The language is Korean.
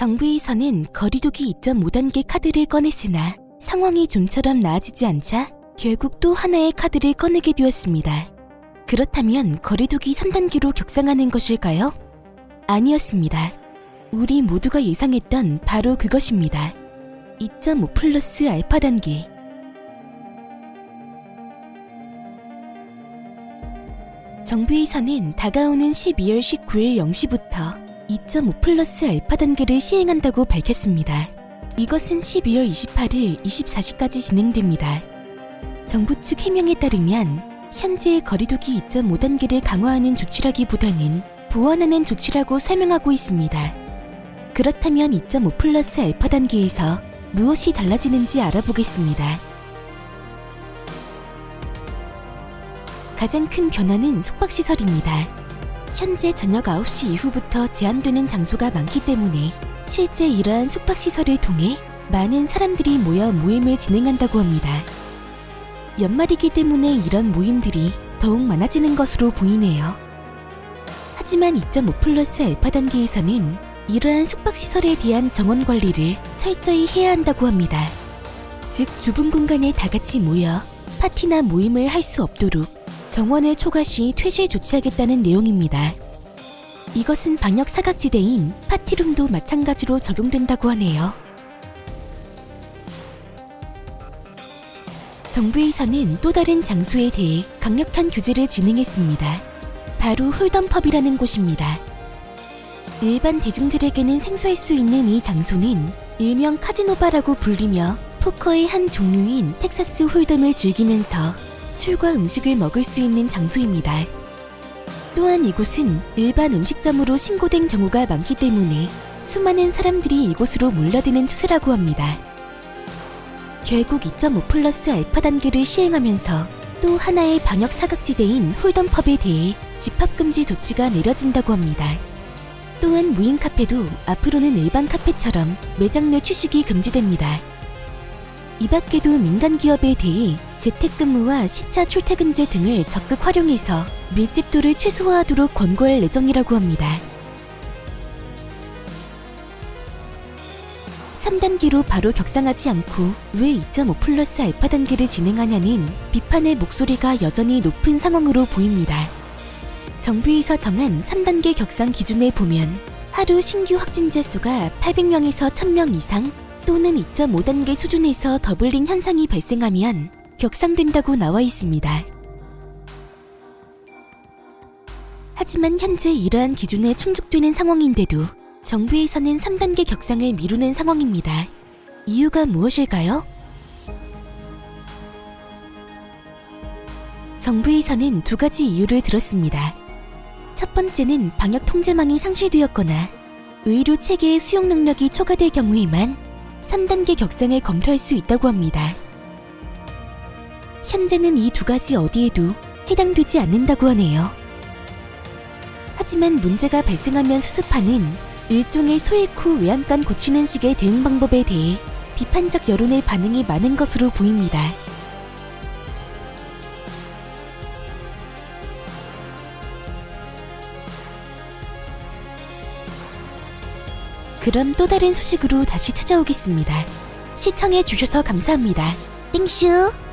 정부에서는 거리두기 2.5단계 카드를 꺼냈으나 상황이 좀처럼 나아지지 않자 결국 또 하나의 카드를 꺼내게 되었습니다. 그렇다면 거리두기 3단계로 격상하는 것일까요? 아니었습니다. 우리 모두가 예상했던 바로 그것입니다. 2.5 플러스 알파 단계. 정부에서는 다가오는 12월 19일 0시부터 2.5 플러스 알파 단계를 시행한다고 밝혔습니다. 이것은 12월 28일 24시까지 진행됩니다. 정부 측 해명에 따르면 현재의 거리두기 2.5 단계를 강화하는 조치라기보다는 보완하는 조치라고 설명하고 있습니다. 그렇다면 2.5 플러스 알파 단계에서 무엇이 달라지는지 알아보겠습니다. 가장 큰 변화는 숙박시설입니다. 현재 저녁 9시 이후부터 제한되는 장소가 많기 때문에 실제 이러한 숙박시설을 통해 많은 사람들이 모여 모임을 진행한다고 합니다. 연말이기 때문에 이런 모임들이 더욱 많아지는 것으로 보이네요. 하지만 2.5 플러스 알파 단계에서는 이러한 숙박시설에 대한 정원 관리를 철저히 해야 한다고 합니다. 즉, 좁은 공간에 다 같이 모여 파티나 모임을 할 수 없도록 정원을 초과 시 퇴실 조치하겠다는 내용입니다. 이것은 방역 사각지대인 파티룸도 마찬가지로 적용된다고 하네요. 정부에서는 또 다른 장소에 대해 강력한 규제를 진행했습니다. 바로 홀덤펍이라는 곳입니다. 일반 대중들에게는 생소할 수 있는 이 장소는 일명 카지노바라고 불리며 포커의 한 종류인 텍사스 홀덤을 즐기면서 술과 음식을 먹을 수 있는 장소입니다. 또한 이곳은 일반 음식점으로 신고된 경우가 많기 때문에 수많은 사람들이 이곳으로 몰려드는 추세라고 합니다. 결국 2.5 플러스 알파 단계를 시행하면서 또 하나의 방역 사각지대인 홀덤펍에 대해 집합금지 조치가 내려진다고 합니다. 또한 무인 카페도 앞으로는 일반 카페처럼 매장 내 취식이 금지됩니다. 이 밖에도 민간 기업에 대해 재택근무와 시차 출퇴근제 등을 적극 활용해서 밀집도를 최소화하도록 권고할 예정이라고 합니다. 3단계로 바로 격상하지 않고 왜 2.5 플러스 알파 단계를 진행하냐는 비판의 목소리가 여전히 높은 상황으로 보입니다. 정부에서 정한 3단계 격상 기준에 보면 하루 신규 확진자 수가 800명에서 1000명 이상 또는 2.5단계 수준에서 더블링 현상이 발생하면 격상된다고 나와 있습니다. 하지만 현재 이러한 기준에 충족되는 상황인데도 정부에서는 3단계 격상을 미루는 상황입니다. 이유가 무엇일까요? 정부에서는 두 가지 이유를 들었습니다. 첫 번째는 방역 통제망이 상실되었거나 의료 체계의 수용 능력이 초과될 경우에만 3단계 격상을 검토할 수 있다고 합니다. 현재는 이 두 가지 어디에도 해당되지 않는다고 하네요. 하지만 문제가 발생하면 수습하는 일종의 소일쿠 외양간 고치는 식의 대응 방법에 대해 비판적 여론의 반응이 많은 것으로 보입니다. 그럼 또 다른 소식으로 다시 찾아오겠습니다. 시청해 주셔서 감사합니다. 땡슈!